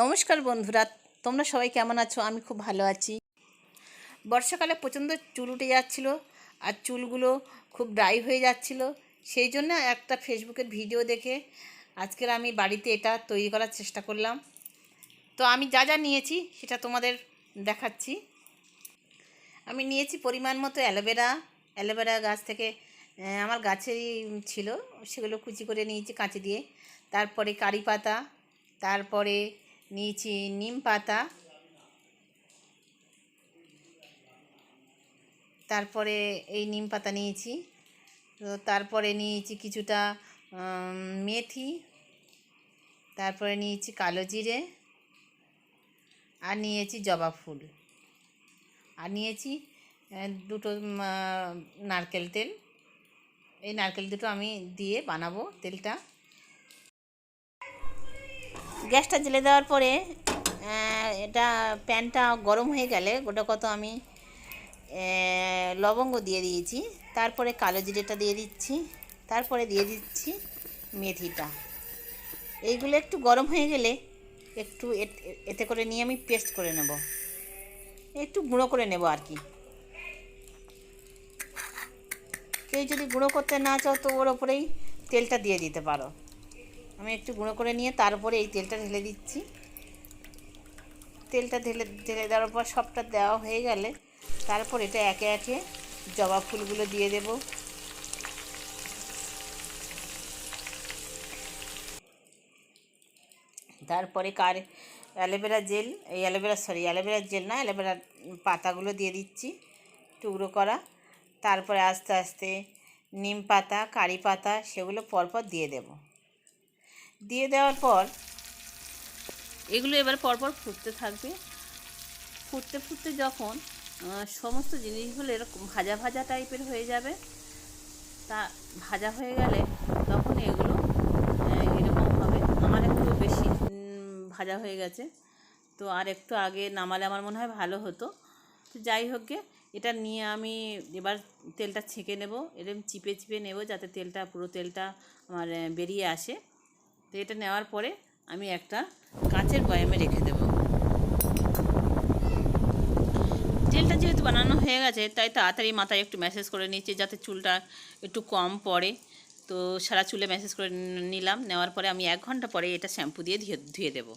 নমস্কার বন্ধুরা, তোমরা সবাই কেমন আছো? আমি খুব ভালো আছি। বর্ষাকালে প্রচণ্ড চুল উঠে যাচ্ছিল আর চুলগুলো খুব ড্রাই হয়ে যাচ্ছিল। সেই জন্য একটা ফেসবুকের ভিডিও দেখে আজকের আমি বাড়িতে এটা তৈরি করার চেষ্টা করলাম। তো আমি যা যা নিয়েছি সেটা তোমাদের দেখাচ্ছি। আমি নিয়েছি পরিমাণ মতো অ্যালোভেরা। অ্যালোভেরা গাছ থেকে আমার গাছেই ছিল, সেগুলো কুচি করে নিয়েছি কাঁচি দিয়ে। তারপরে কারি পাতা, তারপরে নিয়েছি নিম পাতা। তারপরে এই নিম পাতা নিয়েছি। তো তারপরে নিয়েছি কিছুটা মেথি। তারপরে নিয়েছি কালো জিরে। আর নিয়েছি জবা ফুল। আর নিয়েছি দুটো নারকেল তেল। এই নারকেল দুটো আমি দিয়ে বানাবো তেলটা। গ্যাসটা জ্বেলে দেওয়ার পরে এটা প্যানটা গরম হয়ে গেলে গোটা কত আমি লবঙ্গ দিয়ে দিয়েছি। তারপরে কালো জিরেটা দিয়ে দিচ্ছি, তারপরে দিয়ে দিচ্ছি মেথিটা। এইগুলো একটু গরম হয়ে গেলে একটু এতে করে নিয়ে আমি পেস্ট করে নেব। একটু গুঁড়ো করে নেব আর কি। কেউ যদি গুঁড়ো করতে না চাও তো ওর ওপরেই তেলটা দিয়ে দিতে পারো। আমি একটু গুঁড়ো করে নিয়ে তারপরে এই তেলটা ঢেলে দিচ্ছি। তেলটা ঢেলে ঢেলে দেওয়ার পর সবটা দেওয়া হয়ে গেলে তারপর এটা একে একে জবা ফুলগুলো দিয়ে দেব। তারপরে কার, অ্যালোভেরা জেল, এই aloe vera, sorry, aloe vera gel না, অ্যালোভেরা পাতাগুলো দিয়ে দিচ্ছি টুকরো করা। তারপরে আস্তে আস্তে নিম পাতা, কারি পাতা, সেগুলো পরপর দিয়ে দেব। দেওয়ার পর এগুলো এবার পরপর ফুটতে থাকবে। ফুটতে ফুটতে যখন সমস্ত জিনিসগুলো এরকম ভাজা ভাজা টাইপের হয়ে যাবে, তা ভাজা হয়ে গেলে তখন এগুলো এরকম হবে। আমার একটু বেশি ভাজা হয়ে গেছে, তো আর একটু আগে নামালে আমার মনে হয় ভালো হতো। তো যাই হোক গে, এটা নিয়ে আমি এবার তেলটা ছেঁকে নেব এরকম চিপে চিপে নেব যাতে তেলটা, পুরো তেলটা আমার বেরিয়ে আসে। তো এটা নেওয়ার পরে আমি একটা কাঁচের বয়ামে রেখে দেব। তেলটা যেহেতু বানানো হয়ে গেছে, তাই তাড়াতাড়ি মাথায় একটু ম্যাসেজ করে নিচ্ছি যাতে চুলটা একটু কম পড়ে। তো সারা চুলে ম্যাসেজ করে নিলাম, নেওয়ার পরে আমি এক ঘণ্টা পরে এটা শ্যাম্পু দিয়ে ধুয়ে ধুয়ে দেবো।